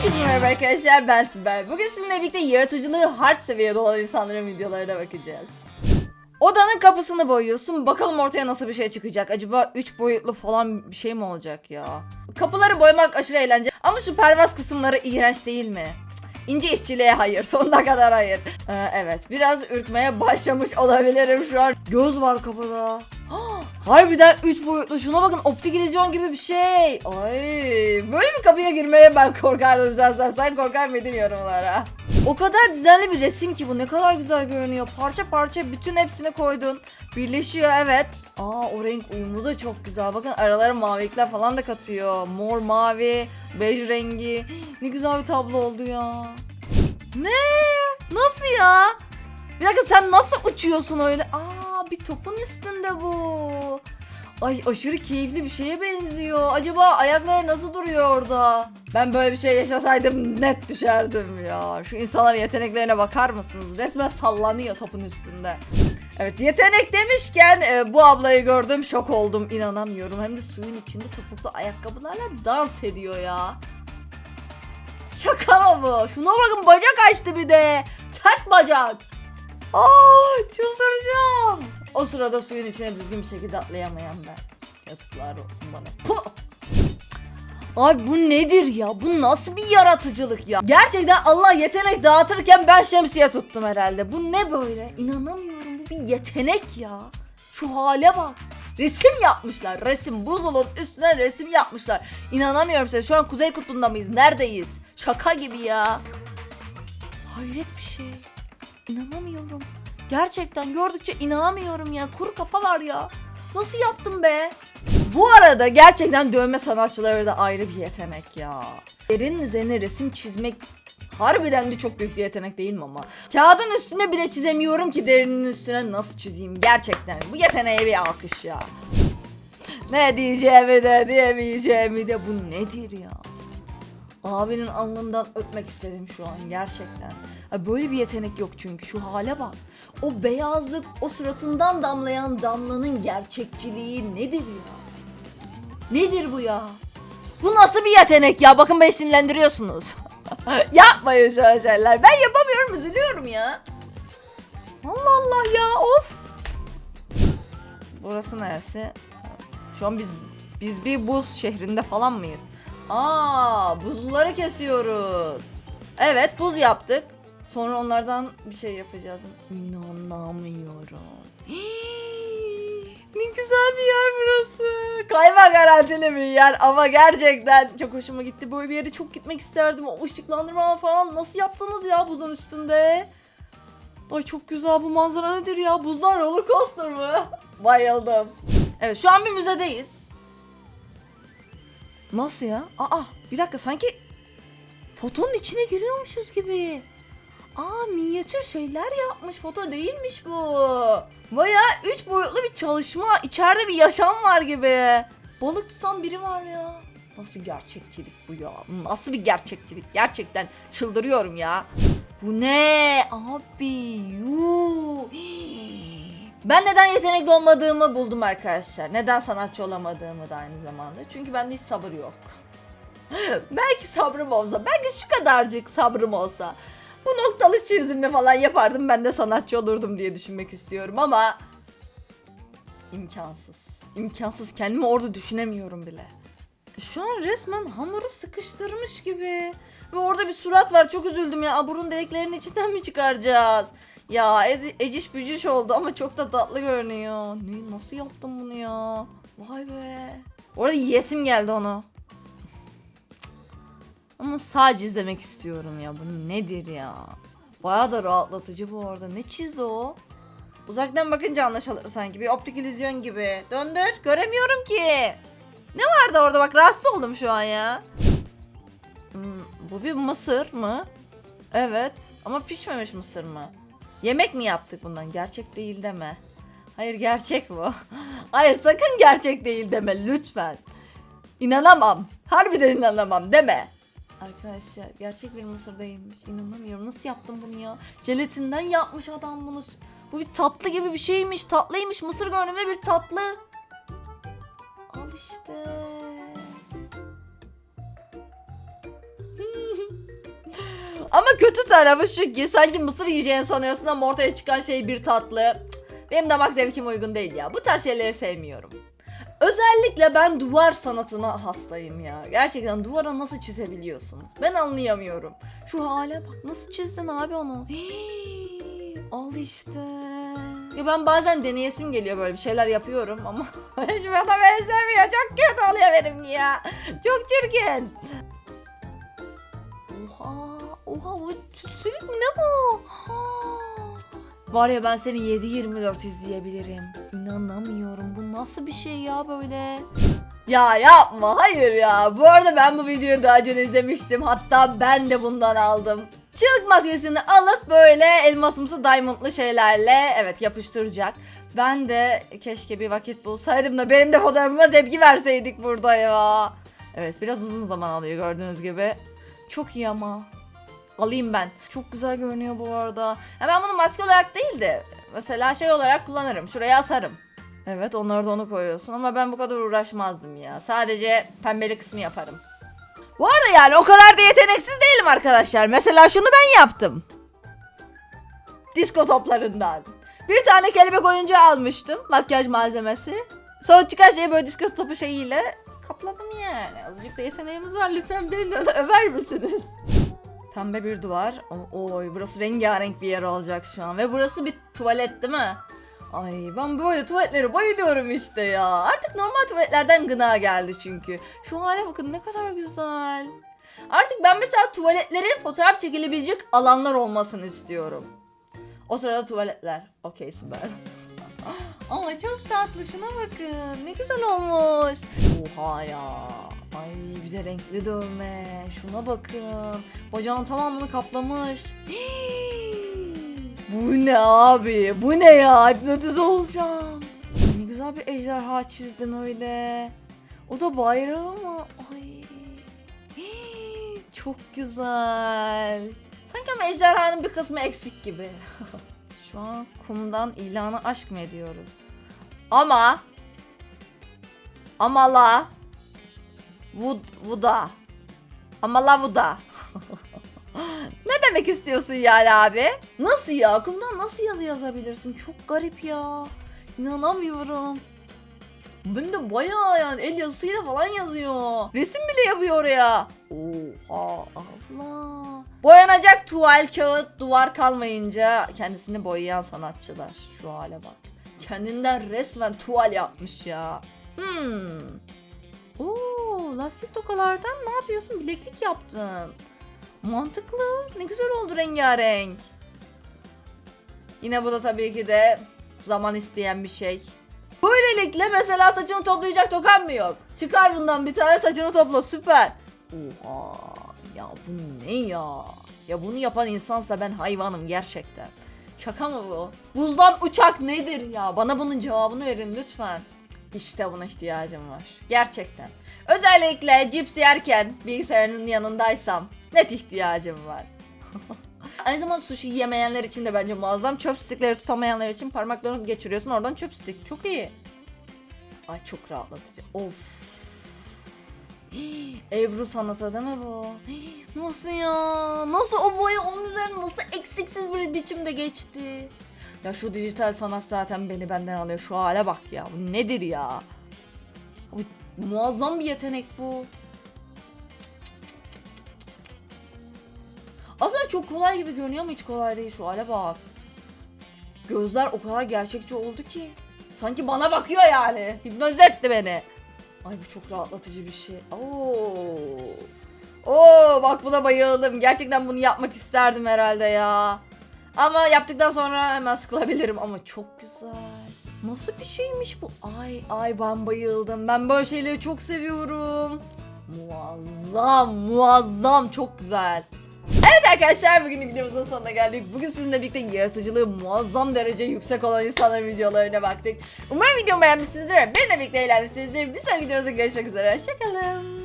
Herkese merhaba arkadaşlar ben Sibel. Bugün sizinle birlikte yaratıcılığı hard seviyede olan insanların videolarına bakacağız. Odanın kapısını boyuyorsun. Bakalım ortaya nasıl bir şey çıkacak. Acaba 3 boyutlu falan bir şey mi olacak ya? Kapıları boyamak aşırı eğlenceli. Ama şu pervaz kısımları iğrenç değil mi? İnce işçiliğe hayır. Sonuna kadar hayır. Ee, evet. Biraz ürkmeye başlamış olabilirim şu an. Göz var kapıda. Harbiden 3 boyutlu. Şuna bakın optik illüzyon gibi bir şey. Ay, böyle bir kapıya girmeye ben korkardım şahsen. Sen korkar mıydın yorumlara? O kadar düzenli bir resim ki bu. Ne kadar güzel görünüyor. Parça parça bütün hepsini koydun. Birleşiyor evet. Aa o renk uyumu da çok güzel. Bakın aralara mavilikler falan da katıyor. Mor, mavi, bej rengi. Ne güzel bir tablo oldu ya. Ne? Nasıl ya? Bir dakika sen nasıl uçuyorsun öyle? Aa bir topun üstünde bu. Ay aşırı keyifli bir şeye benziyor. Acaba ayakları nasıl duruyor orada? Ben böyle bir şey yaşasaydım net düşerdim ya. Şu insanların yeteneklerine bakar mısınız? Resmen sallanıyor topun üstünde. Evet yetenek demişken e, bu ablayı gördüm şok oldum inanamıyorum. Hem de suyun içinde topuklu ayakkabılarla dans ediyor ya. Şaka mı bu? Şuna bakın bacak açtı bir de. Ters bacak. Aa çıldıracağım. O sırada suyun içine düzgün bir şekilde atlayamayan ben. Yazıklar olsun bana. Puh! Abi bu nedir ya? Bu nasıl bir yaratıcılık ya? Gerçekten Allah yetenek dağıtırken ben şemsiye tuttum herhalde. Bu ne böyle? İnanamıyorum bu bir yetenek ya. Şu hale bak. Resim yapmışlar. Resim. Buzulun üstüne resim yapmışlar. İnanamıyorum size. Şu an Kuzey Kutbu'nda mıyız? Neredeyiz? Şaka gibi ya. Hayret bir şey. İnanamıyorum. Gerçekten gördükçe inanamıyorum ya. Kuru kafa var ya. Nasıl yaptım be? Bu arada gerçekten dövme sanatçıları da ayrı bir yetenek ya. Derinin üzerine resim çizmek harbiden de çok büyük bir yetenek değil mi ama? Kağıdın üstüne bile çizemiyorum ki derinin üstüne nasıl çizeyim gerçekten. Bu yeteneğe bir alkış ya. Ne diyeceğimi de diyemeyeceğimi de bu nedir ya? Abinin alnından öpmek istedim şu an gerçekten. Böyle bir yetenek yok çünkü şu hale bak. O beyazlık, o suratından damlayan damlanın gerçekçiliği nedir ya? Nedir bu ya? Bu nasıl bir yetenek ya? Bakın beni sinirlendiriyorsunuz. Yapmayın şöyle şeyler. Ben yapamıyorum, üzülüyorum ya. Allah Allah ya, of. Burası neresi? Şu an biz biz bir buz şehrinde falan mıyız? Aa, buzulları kesiyoruz. Evet, buz yaptık. Sonra onlardan bir şey yapacağız. İnanamıyorum. ne güzel bir yer burası. Kayma garantili bir yer ama gerçekten çok hoşuma gitti. Böyle bir yere çok gitmek isterdim. O ışıklandırma falan nasıl yaptınız ya buzun üstünde? Ay çok güzel bu manzara nedir ya? Buzlar roller coaster mı? Bayıldım. Evet şu an bir müzedeyiz. Nasıl ya? Aa bir dakika sanki fotonun içine giriyormuşuz gibi. Aa minyatür şeyler yapmış. Foto değilmiş bu. Baya üç boyutlu bir çalışma. İçeride bir yaşam var gibi. Balık tutan biri var ya. Nasıl gerçekçilik bu ya? Nasıl bir gerçekçilik? Gerçekten çıldırıyorum ya. Bu ne? Abi yuu. Ben neden yetenekli olmadığımı buldum arkadaşlar. Neden sanatçı olamadığımı da aynı zamanda. Çünkü bende hiç sabır yok. belki sabrım olsa, belki şu kadarcık sabrım olsa. Bu noktalı çizimi falan yapardım ben de sanatçı olurdum diye düşünmek istiyorum ama imkansız. İmkansız. Kendimi orada düşünemiyorum bile. Şu an resmen hamuru sıkıştırmış gibi. Ve orada bir surat var. Çok üzüldüm ya. Aa, Burun deliklerinin içinden mi çıkaracağız? Ya eciş bücüş oldu ama çok da tatlı görünüyor. Ne, nasıl yaptım bunu ya? Vay be. Orada yesim geldi onu. Ama sadece izlemek istiyorum ya. Bu nedir ya? Baya da rahatlatıcı bu arada. Ne çizdi o? Uzaktan bakınca anlaşılır sanki. Bir optik illüzyon gibi. Döndür. Göremiyorum ki. Ne vardı orada bak rahatsız oldum şu an ya. Hmm, bu bir mısır mı? Evet. Ama pişmemiş mısır mı? Yemek mi yaptık bundan? Gerçek değil deme. Hayır gerçek bu. Hayır sakın gerçek değil deme lütfen. İnanamam. Harbiden inanamam deme. Arkadaşlar gerçek bir mısır değilmiş. İnanamıyorum. Nasıl yaptım bunu ya? Jelatinden yapmış adam bunu. Bu bir tatlı gibi bir şeymiş. Tatlıymış. Mısır görünümlü bir tatlı. İşte. Ama kötü tarafı şu ki sanki mısır yiyeceğini sanıyorsun ama ortaya çıkan şey bir tatlı. Benim damak zevkim uygun değil ya. Bu tarz şeyleri sevmiyorum. Özellikle ben duvar sanatına hastayım ya. Gerçekten duvara nasıl çizebiliyorsunuz? Ben anlayamıyorum. Şu hale bak nasıl çizdin abi onu? Hii, Al işte. Ya ben bazen deneyesim geliyor böyle bir şeyler yapıyorum ama hiç bana benzemiyor. Çok kötü oluyor benim ya. Çok çirkin. Oha, oha bu tütsülük mü ne bu? Var ya ben seni 7-24 izleyebilirim. İnanamıyorum. Bu nasıl bir şey ya böyle? Ya yapma hayır ya. Bu arada ben bu videoyu daha önce izlemiştim. Hatta ben de bundan aldım. Çığlık maskesini alıp böyle elmasımsı diamondlı şeylerle evet yapıştıracak. Ben de keşke bir vakit bulsaydım da benim de fotoğrafıma tepki verseydik burada ya. Evet biraz uzun zaman alıyor gördüğünüz gibi. Çok iyi ama. Alayım ben. Çok güzel görünüyor bu arada. Ha, ben bunu maske olarak değil de mesela şey olarak kullanırım. Şuraya asarım. Evet onları da onu koyuyorsun ama ben bu kadar uğraşmazdım ya. Sadece pembeli kısmı yaparım. Bu arada yani o kadar da yeteneksiz değilim arkadaşlar. Mesela şunu ben yaptım. Disko toplarından. Bir tane kelebek oyuncağı almıştım. Makyaj malzemesi. Sonra çıkan şeyi böyle disko topu şeyiyle kapladım yani. Azıcık da yeteneğimiz var. Lütfen beni de över misiniz? Pembe bir duvar. Oy burası rengarenk bir yer olacak şu an. Ve burası bir tuvalet değil mi? Ay ben böyle tuvaletlere bayılıyorum işte ya. Artık normal tuvaletlerden gına geldi çünkü. Şu hale bakın ne kadar güzel. Artık ben mesela tuvaletlerin fotoğraf çekilebilecek alanlar olmasını istiyorum. O sırada tuvaletler. Okey süper. Ama çok tatlı şuna bakın. Ne güzel olmuş. Oha ya. Ay bir de renkli dövme. Şuna bakın. Bacağın tamamını kaplamış. Bu ne abi? Bu ne ya? Hipnotize olacağım. Ne güzel bir ejderha çizdin öyle. O da bayrağı mı? Ay. Çok güzel. Sanki ama ejderhanın bir kısmı eksik gibi. Şu an kumdan ilanı aşk mı ediyoruz? Ama ama la Vud, vuda. Ama la vuda. Demek istiyorsun yani abi? Nasıl ya? Kumdan nasıl yazı yazabilirsin? Çok garip ya. İnanamıyorum. Ben de bayağı yani el yazısıyla falan yazıyor. Resim bile yapıyor oraya. Oha Allah. Boyanacak tuval kağıt duvar kalmayınca kendisini boyayan sanatçılar. Şu hale bak. Kendinden resmen tuval yapmış ya. Hmm. Oo, lastik tokalardan ne yapıyorsun? Bileklik yaptın. Mantıklı. Ne güzel oldu rengarenk. Yine bu da tabii ki de zaman isteyen bir şey. Böylelikle mesela saçını toplayacak tokan mı yok? Çıkar bundan bir tane saçını topla süper. Oha ya bu ne ya? Ya bunu yapan insansa ben hayvanım gerçekten. Şaka mı bu? Buzdan uçak nedir ya? Bana bunun cevabını verin lütfen. İşte buna ihtiyacım var. Gerçekten. Özellikle cips yerken bilgisayarının yanındaysam net ihtiyacım var. Aynı zamanda sushi yemeyenler için de bence muazzam. Chopstickleri tutamayanlar için parmaklarını geçiriyorsun oradan chopstick. Çok iyi. Ay çok rahatlatıcı. Of. Hii, Ebru sanatı değil mi bu? Nasıl ya? Nasıl o boya onun üzerine nasıl eksiksiz bir biçimde geçti? Ya şu dijital sanat zaten beni benden alıyor. Şu hale bak ya. Bu nedir ya? Bu muazzam bir yetenek bu. Aslında çok kolay gibi görünüyor ama hiç kolay değil. Şu hale bak. Gözler o kadar gerçekçi oldu ki. Sanki bana bakıyor yani. Hipnoz etti beni. Ay bu çok rahatlatıcı bir şey. Oo. Oo bak buna bayıldım. Gerçekten bunu yapmak isterdim herhalde ya. Ama yaptıktan sonra hemen sıkılabilirim ama çok güzel. Nasıl bir şeymiş bu? Ay ay ben bayıldım. Ben böyle şeyleri çok seviyorum. Muazzam muazzam çok güzel. Evet arkadaşlar bugünlük videomuzun sonuna geldik. Bugün sizinle birlikte yaratıcılığı muazzam derece yüksek olan insanların videolarına baktık. Umarım videomu beğenmişsinizdir. Benimle birlikte eğlenmişsinizdir. Bir sonraki videomuzda görüşmek üzere. Hoşçakalın.